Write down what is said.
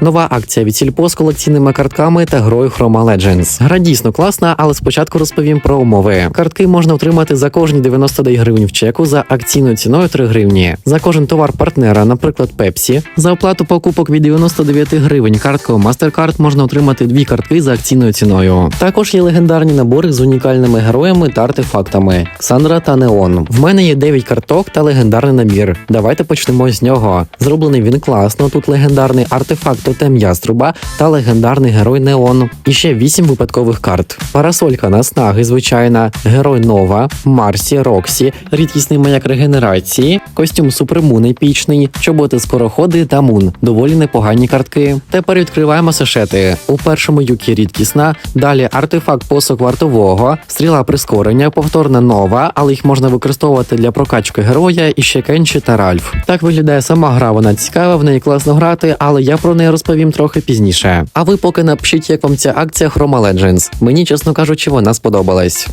Нова акція від Сільпо з колекційними картками та грою Chroma Legends. Гра дійсно класна, але спочатку розповім про умови. Картки можна отримати за кожні 99 гривень в чеку за акційною ціною 3 гривні. За кожен товар партнера, наприклад, Pepsi. За оплату покупок від 99 гривень карткою MasterCard можна отримати дві картки за акційною ціною. Також є легендарні набори з унікальними героями та артефактами Ксандра та Неон. В мене є 9 карток та легендарний набір. Давайте почнемо з нього. Зроблений він класно. Тут легендарний артефакт Тотем Яструба та легендарний герой Неон. І ще 8 випадкових карт. Парасолька наснаги, звичайна, герой Нова, Марсі, Роксі, рідкісний маяк регенерації, костюм Супремун епічний, чоботи скороходи та Мун. Доволі непогані картки. Тепер відкриваємо сашети. У першому юкі рідкісна, далі артефакт посок вартового, стріла прискорення, повторна нова, але їх можна використовувати для прокачки героя і ще Кенчі та Ральф. Так виглядає сама гра, вона цікава, в неї класно грати, але я про неї розповім трохи пізніше. А ви поки напишіть, як вам ця акція Chroma Legends. Мені, чесно кажучи, вона сподобалась.